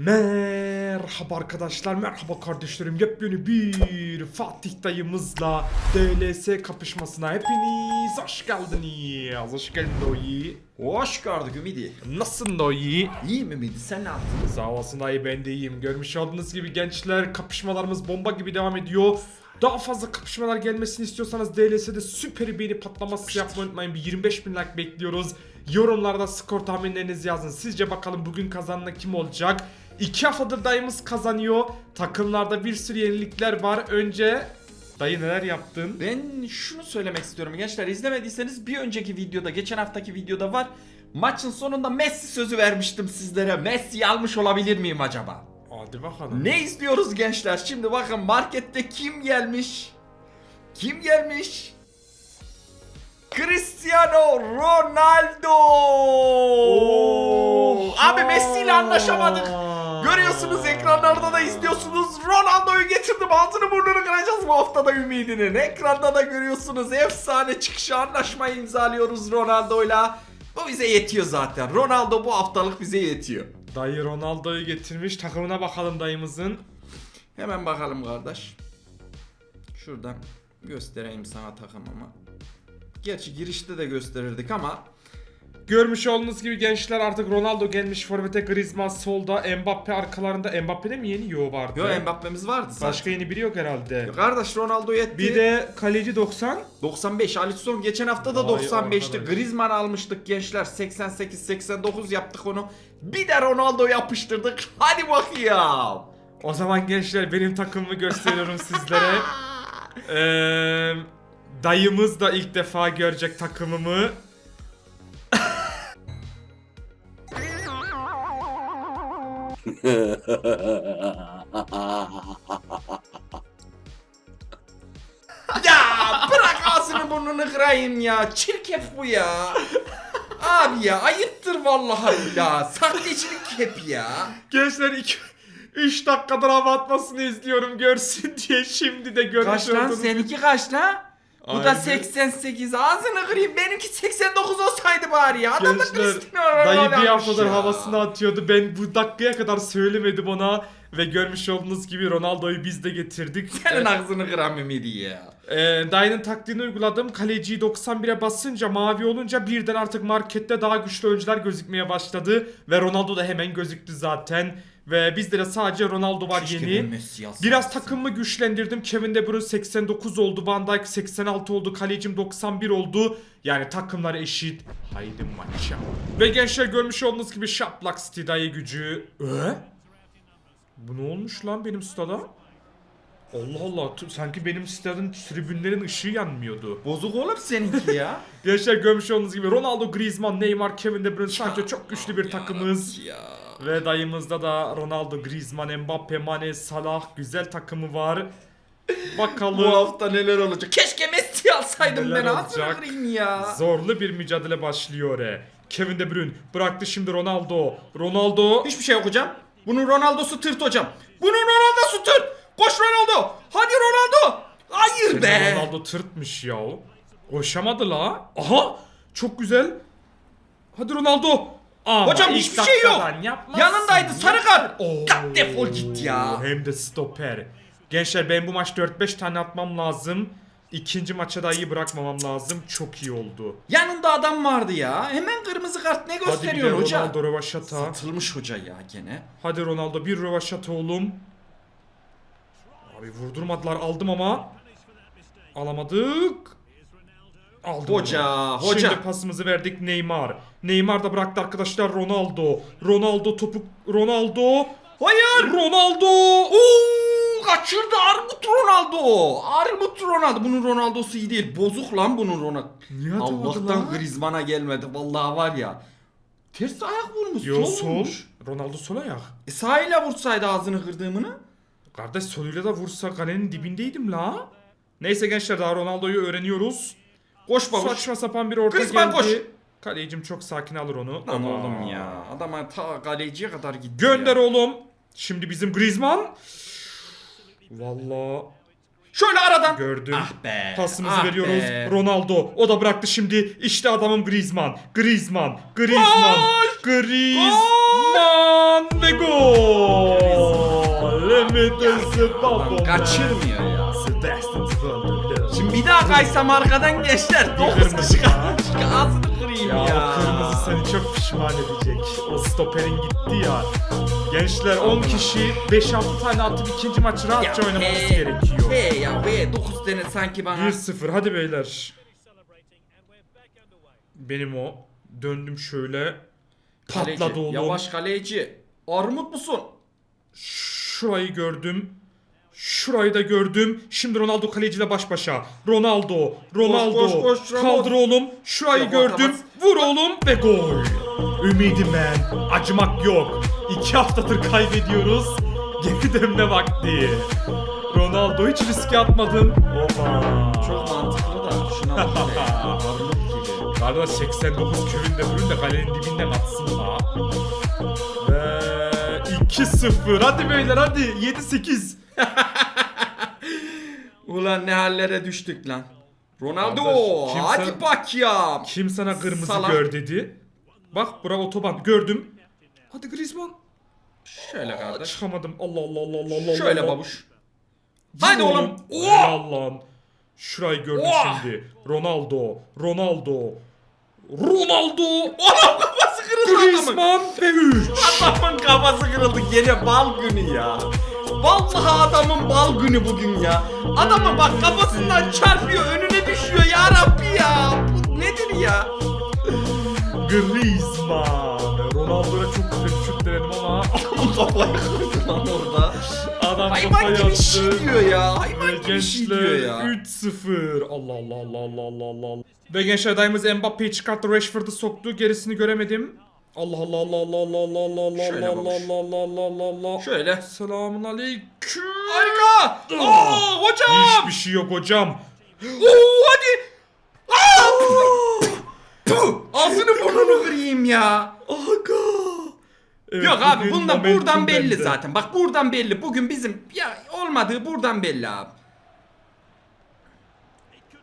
Merhaba arkadaşlar, merhaba kardeşlerim. Yepyeni bir Fatih dayımızla DLS kapışmasına hepiniz hoş geldiniz. Hoş geldin Doyi. Hoş gördük Ümidi. Nasılsın Doyi? İyi mi Ümidi sen ne yaptın? Sağ olasın dayı ben de iyiyim. Görmüş olduğunuz gibi gençler kapışmalarımız bomba gibi devam ediyor. Daha fazla kapışmalar gelmesini istiyorsanız DLS'de süper beğeni patlaması yapmayı unutmayın. Bir 25 bin like bekliyoruz. Yorumlarda skor tahminlerinizi yazın. Sizce bakalım bugün kazanan kim olacak? İki haftadır dayımız kazanıyor. Takımlarda bir sürü yenilikler var. Önce dayı neler yaptın? Ben şunu söylemek istiyorum gençler izlemediyseniz bir önceki videoda geçen haftaki videoda var. Maçın sonunda Messi sözü vermiştim sizlere. Messi'yi almış olabilir miyim acaba? Hadi bakalım. Ne izliyoruz gençler? Şimdi bakın markette kim gelmiş? Kim gelmiş? Cristiano Ronaldo. Abi Messi ile anlaşamadık. Görüyorsunuz ekranlarda da izliyorsunuz. Ronaldo'yu getirdim. Ağzını burnunu kıracağız bu haftada ümidinin. Ekranda da görüyorsunuz. Efsane çıkışı anlaşmayı imzalıyoruz Ronaldo'yla. Bu bize yetiyor zaten. Ronaldo bu haftalık bize yetiyor. Dayı Ronaldo'yu getirmiş. Takımına bakalım dayımızın. Hemen bakalım kardeş. Şuradan göstereyim sana takımımı. Gerçi girişte de gösterirdik ama Görmüş olduğunuz gibi gençler artık Ronaldo gelmiş forvete Griezmann solda Mbappe arkalarında Mbappe'de mi yeni yo vardı? Yo Mbappe'miz vardı zaten. Başka yeni biri yok herhalde. Yo Kardeş Ronaldo yetti. Bir de kaleci 90. 95. Alisson geçen hafta da Vay 95'ti. arkadaş. Griezmann almıştık gençler. 88 89 yaptık onu. Bir de Ronaldo yapıştırdık. Hadi bakayım. O zaman gençler benim takımımı gösteriyorum sizlere. Ee, dayımız da ilk defa görecek takımımı. Ya bırak ağzını burnunu kırayım ya. Çirkef bu ya. Abi ya ayıptır vallahi ya. Sahtecilik hep ya. Gençler 2 3 dakikadır hava atmasını izliyorum görsün diye şimdi de görmüş Kaç lan seninki kaç lan? Bu da Aynen. 88 ağzını kırayım benimki 89 olsaydı bari ya Adam da Gençler Cristiano Ronaldo dayı bir almış haftadır ya. havasını atıyordu. Ben bu dakikaya kadar söylemedim ona. Ve görmüş olduğunuz gibi Ronaldo'yu biz de getirdik. Senin ağzını kıran Ümidi ya Ee, dayının taktiğini uyguladım. Kaleciyi 91'e basınca mavi olunca birden artık markette daha güçlü oyuncular gözükmeye başladı. Ve Ronaldo da hemen gözüktü zaten. Ve bizde de sadece Ronaldo var Keşke yeni. Messi. Biraz takımımı güçlendirdim. Kevin De Bruyne 89 oldu. Van Dijk 86 oldu. Kalecim 91 oldu. Yani takımlar eşit. Haydi maça. Ve gençler görmüş olduğunuz gibi şaplak stidayı gücü. Ee? Bu ne olmuş lan benim stada? Allah Allah. t- Sanki benim stadın tribünlerin ışığı yanmıyordu. Bozuk oğlum seninki ya Gençler görmüş olduğunuz gibi Ronaldo, Griezmann, Neymar, Kevin De Bruyne sanki çok güçlü bir takımız. Ya Ve dayımızda da Ronaldo, Griezmann, Mbappe, Mane, Salah güzel takımı var. Bakalım. Bu hafta neler olacak Keşke Messi alsaydım Neler ben olacak? ya Zorlu bir mücadele başlıyor. e. Kevin De Bruyne bıraktı şimdi Ronaldo. Ronaldo Hiçbir şey yok hocam Bunun Ronaldo'su tırt hocam Bunun Ronaldo'su tırt Koş Ronaldo Hadi Ronaldo Hayır Senin be Ronaldo tırtmış ya. Koşamadı la. Aha çok güzel. Hadi Ronaldo. Ama Hocam hiçbir şey yok. Yanındaydı sarı kart. Kalk defol git ya. Hem de stoper. Gençler ben bu maç 4-5 tane atmam lazım. İkinci maça da iyi bırakmamam lazım. Çok iyi oldu. Yanında adam vardı ya. Hemen kırmızı kart ne Hadi bir de hoca? Ronaldo rövaşata. Satılmış hoca ya gene. Hadi Ronaldo bir rövaşata oğlum. Abi vurdurmadılar aldım ama. Alamadık. Aldım. Hoca, hoca. Şimdi pasımızı verdik Neymar. Neymar da bıraktı arkadaşlar Ronaldo. Ronaldo topu Ronaldo. Hayır. Ronaldo. Oo, kaçırdı Armut Ronaldo. Armut Ronaldo. Bunun Ronaldo'su iyi değil. Bozuk lan bunun Ronaldo. Niye Allah'tan? Griezmann'a gelmedi. Vallahi var ya. Ters ayak vurmuş. Yo sol. Ronaldo sol ayak. E, sağıyla vursaydı ağzını kırdığımını. Kardeş soluyla da vursa kalenin dibindeydim la. Neyse gençler daha Ronaldo'yu öğreniyoruz. Koş babuş. Saçma sapan bir orta Griezmann geldi. koş. Kalecim çok sakin alır onu. Lan Ama- oğlum ya. Adama ta kaleciye kadar gitti Gönder ya. oğlum. Şimdi bizim Griezmann. Valla Şöyle aradan. gördüm. Ah be. Pasımızı ah veriyoruz. be. Ronaldo. O da bıraktı şimdi. İşte adamım Griezmann. Griezmann. Griezmann. Gol! Griezmann ve gol. Medense Adam kaçırmıyor ya. Şimdi bir daha kaysam arkadan gençler. Dokuz kişi ya. kalmış. Ağzını kırayım Ya, ya. o kırmızı seni çok pişman edecek. O stoperin gitti ya. Gençler 10 kişi 5-6 tane atıp ikinci maçı rahatça he, gerekiyor. He ya he 9 tane sanki bana. 1-0 hadi beyler. Benim o. Döndüm şöyle. Kaleci, Patladı oğlum. Yavaş kaleci. Armut musun? Şurayı gördüm. Şurayı da gördüm. Şimdi Ronaldo kaleciyle baş başa. Ronaldo, Ronaldo. koş, koş, Ramos. Kaldır oğlum. Şurayı Yok, gördüm. atamaz. Vur oğlum ve gol. Ümidim ben. Acımak yok. İki haftadır kaybediyoruz. Geri dönme vakti. Ronaldo hiç riske atmadın. Oba. Çok mantıklı da şuna bak gibi. Kardeş 89 köyünde vurun da kalenin dibinden atsın la. Ve 2-0. Hadi beyler hadi. 7-8. Ulan ne hallere düştük lan. Ronaldo Kardeş, kimse- hadi bak ya. Kim sana kırmızı Salak. gör dedi? Bak bura otoban gördüm. Hadi Griezmann. Şöyle kardeş. Çıkamadım. Allah Allah Allah Allah Allah. Şöyle Allah. babuş. Vur Haydi oğlum. Oh! Allah'ım. Şurayı gördüm Oh! şimdi. Ronaldo. Ronaldo. Ronaldo. Oğlum adamın. Griezmann ve 3. Adamın kafası kırıldı gene bal günü ya. Vallahi adamın bal günü bugün ya. Adamın bak kafasından çarpıyor önüne düşüyor ya Rabbi ya. Bu nedir ya? Griezmann. Ronaldo'ya çok güzel şut denedim ama Kafayı kırdı lan orada. adam Hayvan kafayı gibi şey diyor ya. Hayvan gibi şey diyor ya. 3-0. Allah Allah Allah Allah Allah Allah Allah. Ve gençler dayımız Mbappe'yi çıkarttı, Rashford'u soktu. Gerisini göremedim. Allah Allah Allah Allah Allah Allah Allah Allah Allah. Allah Allah Allah Allah Allah. Şöyle. Selamun aleyküm. Harika. Aa hocam. Hiçbir şey yok hocam. Oo hadi. Aa! Ağzını burnunu kırayım ya. Aga. Evet, Yok abi bugün momentum buradan belli bende. zaten. Bak buradan belli. Bugün bizim ya olmadığı buradan belli abi.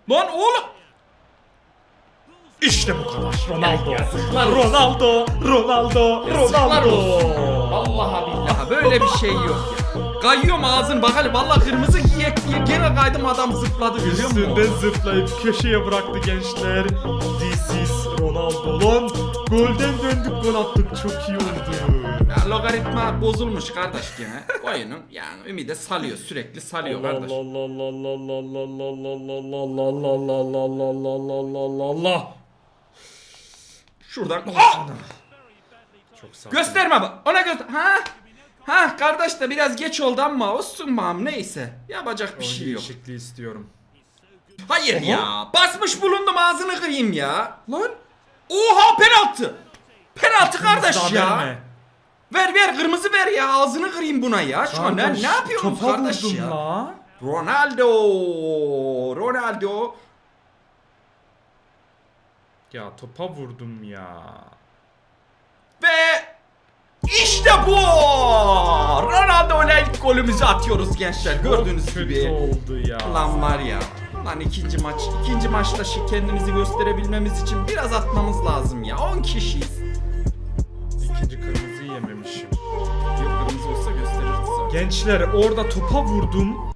Lan oğlum. İşte bu kadar. Ronaldo. Yazıklar olsun. Ronaldo. Ronaldo. Yazıklar Ronaldo. Vallahi billahi böyle bir şey yok ya. Kayıyorum ağzın bak hele vallahi kırmızı giyek diye gene kaydım adam zıpladı görüyor musun? Üstünden zıplayıp köşeye bıraktı gençler. This is Ronaldo. Lan golden döndük gol attık. Çok iyi oldu. Ya logaritma bozulmuş kardeş gene. Oyunun yani ümide salıyor sürekli salıyor kardeş. Allah Allah Allah Allah Allah Allah Allah Allah Allah Allah Allah Allah Allah Allah Allah Şuradan Ah! Çok sağ gösterme bak ona göster. Ha? Ha kardeş de biraz geç oldu ama olsun mam neyse. Yapacak bir şey yok. Değişikliği istiyorum. Hayır Aha. ya. Basmış bulundum ağzını kırayım ya. Lan Oha penaltı. Penaltı kardeş daha ya. verme. Ver ver kırmızı ver ya ağzını kırayım buna ya. Şu an ne, Kardeş, ne yapıyorsunuz topa kardeş vurdum ya? la. Ronaldo. Ronaldo. Ya topa vurdum ya. Ve işte bu. Ronaldo ile ilk golümüzü atıyoruz gençler. Gördüğünüz Çok gibi. oldu ya. Lan var ya. Lan ikinci maç. ikinci maçta kendimizi gösterebilmemiz için biraz atmamız lazım ya. 10 kişiyiz. İkinci kırmızıyı yememişim. Yok kırmızı olsa gösterirdi zaten. Gençler orada topa vurdum.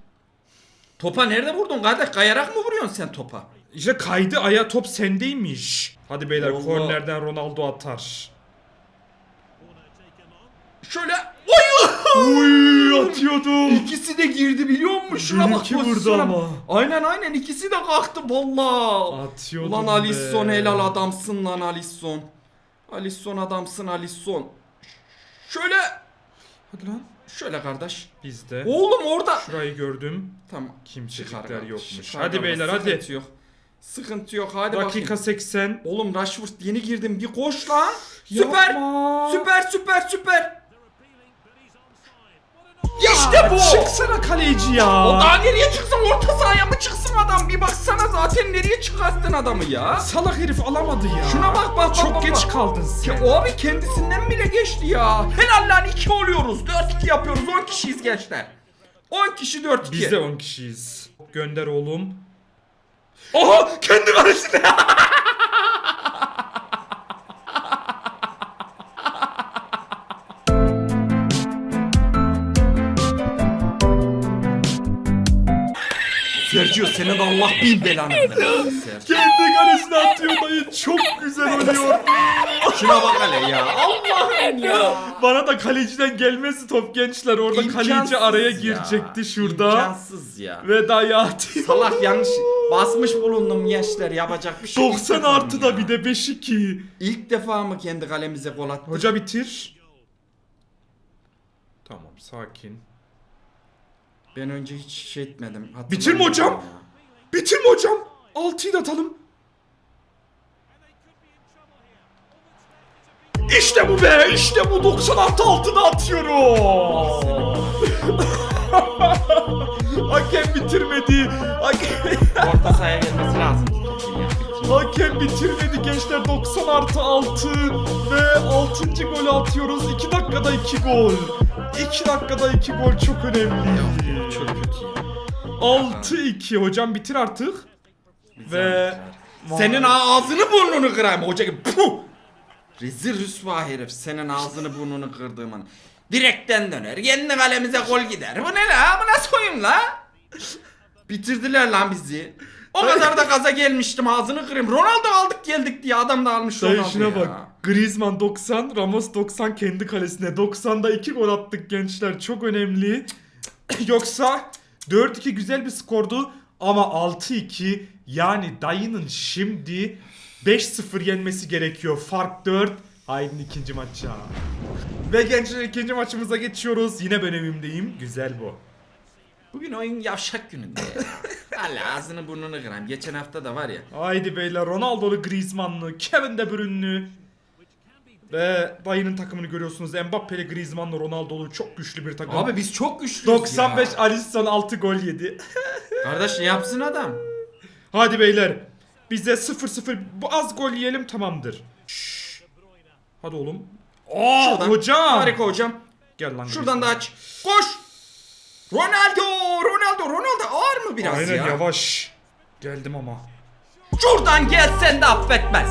Topa nerede vurdun kardeş? Kayarak mı vuruyorsun sen topa? İşte kaydı aya top sendeymiş. Hadi beyler Allah. kornerden Ronaldo atar. Şöyle. Oy! Uy atıyordum. İkisi de girdi biliyor musun? Şuna bak pozisyona. ama. Aynen aynen ikisi de kalktı valla. Atıyordum Ulan be. Alisson helal adamsın lan Alisson. Alisson adamsın Alisson. Şöyle. Hadi lan. Şöyle kardeş. Bizde. Oğlum orada. Şurayı gördüm. Tamam. Kimsecikler yokmuş. çıkar Hadi beyler, hadi. Yok. Sıkıntı yok hadi Dakika bakayım. 80. Oğlum Rashford yeni girdim bir koş lan. Süper. Yapma. Süper süper süper. İşte bu. Çıksana kaleci ya. O daha nereye çıksın orta sahaya mı çıksın adam bir baksana zaten nereye çıkarttın adamı ya. Salak herif alamadı ya. Şuna bak, bak, Çok bak, geç bak. kaldın sen. o abi kendisinden bile geçti ya. Helal lan 2 oluyoruz. 4-2 yapıyoruz. 10 kişiyiz gençler. 10 kişi 4-2. Biz de 10 kişiyiz. Gönder oğlum. Aha kendi kalesine. Sergio senin Allah bin belanı versin. Kendi kalesine atıyor dayı. Çok güzel oluyor. Şuna bak hele ya. Allah'ım ya. Bana da kaleciden gelmesi top gençler. Orada İmkansız kaleci araya ya. girecekti şurada. İmkansız ya. Ve dayı atıyor. Salak yanlış basmış bulundum gençler yapacak bir şey yok. 90 İlk defa artı da bir de 5-2. İlk defa mı kendi kalemize gol attık? Hoca bitir. Tamam sakin. Ben önce hiç şey etmedim. hatırlamıyorum Bitirme hocam. ya. Bitirme hocam. 6'yı da atalım. İşte bu be. işte bu 90 artı 6'da atıyorum. Hakem bitirmedi. Hakem, Orta sahaya gelmesi lazım. hakem bitirmedi gençler 90 artı 6 ve 6. golü atıyoruz. 2 dakikada 2 gol. 2 dakikada 2 gol çok önemli. Çok kötü ya. 6-2 hocam bitir artık. Ve Senin ağzını burnunu kırayım hoca gibi. Puh! Rezil rüsva herif senin ağzını burnunu kırdığımın. Direkten döner. Kendi kalemize gol gider. Bu ne la? Bu nasıl oyun la? Bitirdiler lan bizi. O kadar da gaza gelmiştim ağzını kırayım. Ronaldo aldık geldik diye adam da almış Dayı Ronaldo şuna ya. bak. Griezmann 90, Ramos 90 kendi kalesine. 90'da 2 gol attık gençler. Çok önemli. Yoksa 4-2 güzel bir skordu ama 6-2 yani dayının şimdi 5-0 yenmesi gerekiyor. Fark 4. Haydi ikinci maça. Ve gençler ikinci maçımıza geçiyoruz. Yine ben evimdeyim. Güzel bu. Bugün oyun yavşak gününde. Hala ağzını burnunu kırayım. Geçen hafta da var ya. Haydi beyler Ronaldo'lu Griezmann'lı, Kevin De Bruyne'lü ve dayının takımını görüyorsunuz. Mbappe'li Griezmann'lı Ronaldo'lu çok güçlü bir takım. Abi biz çok güçlüyüz 95 ya. Alisson 6 gol yedi. Kardeş ne yapsın adam? Hadi beyler. Bize 0-0 bu az gol yiyelim tamamdır. Şşş. Hadi oğlum. Aa Şuradan. hocam. Harika hocam. Gel lan. Şuradan da aç. Koş. Ronaldo, Ronaldo, Ronaldo ağır mı biraz Aynen ya? yavaş. Geldim ama. Şuradan gelsen de affetmez.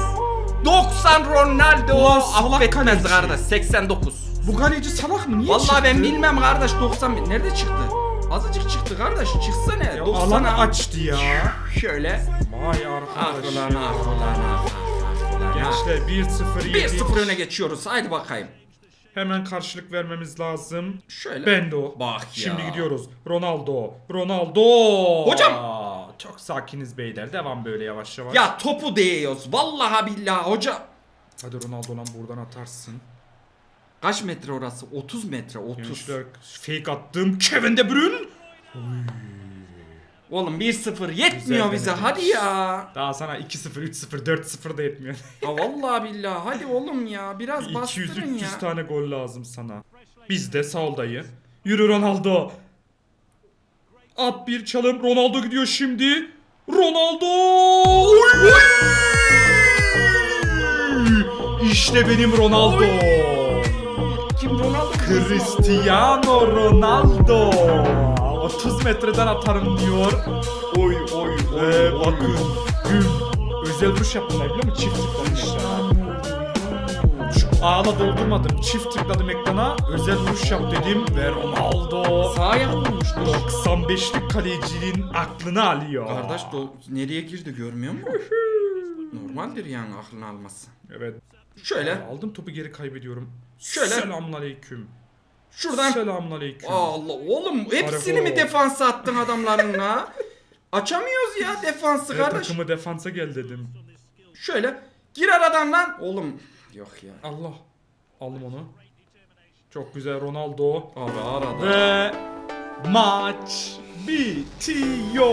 90 Ronaldo Ulan affetmez kardeş. 89. Bu kaleci salak mı? Niye Vallahi çıktı? ben bilmem kardeş 90 bin. Nerede çıktı? Azıcık çıktı kardeş. Çıksa ne? Ya 90'a. alanı açtı ya. Şöyle. Vay arkadaş. ah ulan ah ulan ah. Gençler 1-0 yedik. 1-0 öne geçiyoruz. Haydi bakayım. Hemen karşılık vermemiz lazım. Şöyle. Ben de o. Bak ya. Şimdi gidiyoruz. Ronaldo. Ronaldo. Hocam. Çok sakiniz beyler. Devam böyle yavaş yavaş. Ya topu değiyoruz. Vallahi billahi hoca. Hadi Ronaldo lan buradan atarsın. Kaç metre orası? 30 metre 30. Gençler fake attım. Kevin De Bruyne. Oğlum 1-0 yetmiyor Güzel bize. denedik. Hadi ya. Daha sana 2-0, 3-0, 4-0 da yetmiyor. Ha vallahi billahi. Hadi oğlum ya. Biraz bastırın 200-300 ya. tane gol lazım sana. Biz de sağ dayı. Yürü Ronaldo. At bir çalım. Ronaldo gidiyor şimdi. Ronaldo. Oy! İşte benim Ronaldo. Kim Ronaldo? Cristiano Ronaldo. 30 metreden atarım diyor. Oy oy Ve bakın güm. Özel vuruş yaptılar biliyor musun? Çift tıklamışlar. Şu ağla doldurmadım. Çift tıkladım ekrana. Özel vuruş yap dedim ve Ronaldo Sağ ayak vurmuştu. 95'lik kalecinin aklını alıyor. Kardeş do- nereye girdi görmüyor musun? Normaldir yani aklını alması. Evet. Şöyle Aldım topu geri kaybediyorum. Şöyle. Selamünaleyküm. Şuradan. Selamünaleyküm. Allah oğlum hepsini Harika. mi defansa attın adamların la? Açamıyoruz ya defansı Evet, kardeş. takımı defansa gel dedim. Şöyle gir aradan lan. Oğlum yok ya. Allah. Aldım onu. Çok güzel Ronaldo. Ara arada. Ve maç bitiyor.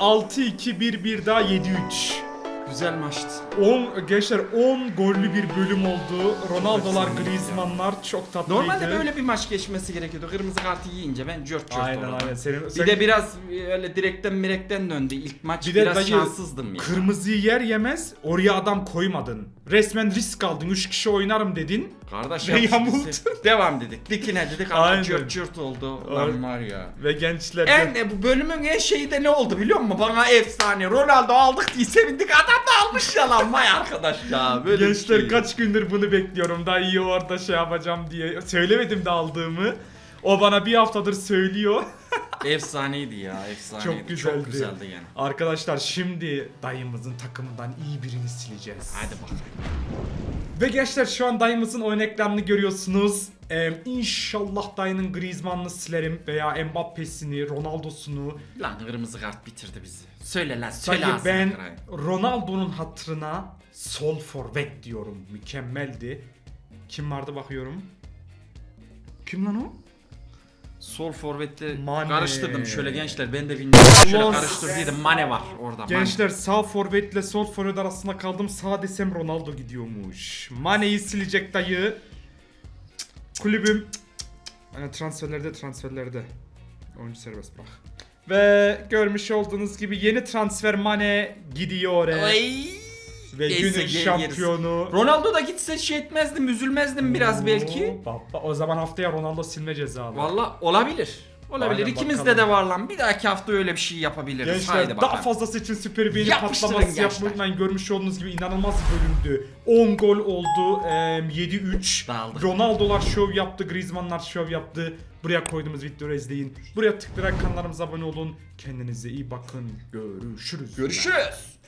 6-2-1-1 daha 7-3. Güzel maçtı. 10 gençler 10 gollü bir bölüm oldu. Ronaldo'lar, Griezmann'lar çok tatlıydı. Normalde böyle bir maç geçmesi gerekiyordu. Kırmızı kartı yiyince ben cört cört Aynen oldum. aynen. Senin, Bir sen de biraz öyle direkten mirekten döndü ilk maç. Bir de biraz dayı, şanssızdım ya. kırmızıyı yer yemez oraya adam koymadın. Resmen risk aldın. 3 kişi oynarım dedin. Kardeş Ve yamuldun. Devam dedik. Dikine dedik ama Aynen. cırt cırt oldu. Lan var ya. Ve gençler En e, bu bölümün en şeyi de ne oldu biliyor musun? Bana efsane. Ronaldo aldık diye sevindik. Adam da almış ya lan vay arkadaş ya. Böyle bir Gençler şey. kaç gündür bunu bekliyorum. Daha iyi orada şey yapacağım diye. Söylemedim de aldığımı. O bana bir haftadır söylüyor. Efsaneydi ya efsaneydi. Çok güzeldi. Çok güzeldi yani. Arkadaşlar şimdi dayımızın takımından iyi birini sileceğiz. Hadi bakalım. Ve gençler şu an dayımızın oyun ekranını görüyorsunuz. Ee, inşallah dayının Griezmann'ını silerim veya Mbappe'sini, Ronaldo'sunu. Lan kırmızı kart bitirdi bizi. Söyle lan söyle Dayı ağzına ben kırayım. Ronaldo'nun hatırına sol forvet diyorum. Mükemmeldi. Kim vardı bakıyorum. Kim lan o? Sol forvette Mane. karıştırdım şöyle gençler ben de bilmiyorum. Şöyle Ulan karıştırdıydım Mane var orada. Mane. Gençler sağ forvetle sol forvet arasında kaldım. Sağ desem Ronaldo gidiyormuş. Mane'yi silecek dayı. Kulübüm. Yani transferlerde transferlerde. Oyuncu serbest bırak. Ve görmüş olduğunuz gibi yeni transfer Mane gidiyor. Ay. Ve Neyse, günün gel- yeriz. şampiyonu. Ronaldo da gitse şey etmezdim üzülmezdim biraz belki. Oo, Baba, o zaman haftaya Ronaldo silme cezalı. Valla olabilir. Olabilir. Aynen, İkimizde bakalım. de var lan. Bir dahaki hafta öyle bir şey yapabiliriz. Gençler Haydi daha bakalım. fazlası için süper beğeni Yapıştırın patlaması gençler. Görmüş olduğunuz gibi inanılmaz bir bölümdü. 10 gol oldu. Eee, 7-3. Dağıldık. Ronaldo'lar şov yaptı. Griezmann'lar şov yaptı. Buraya koyduğumuz videoları izleyin. Buraya tıklayarak kanalımıza abone olun. Kendinize iyi bakın. Görüşürüz. Görüşürüz.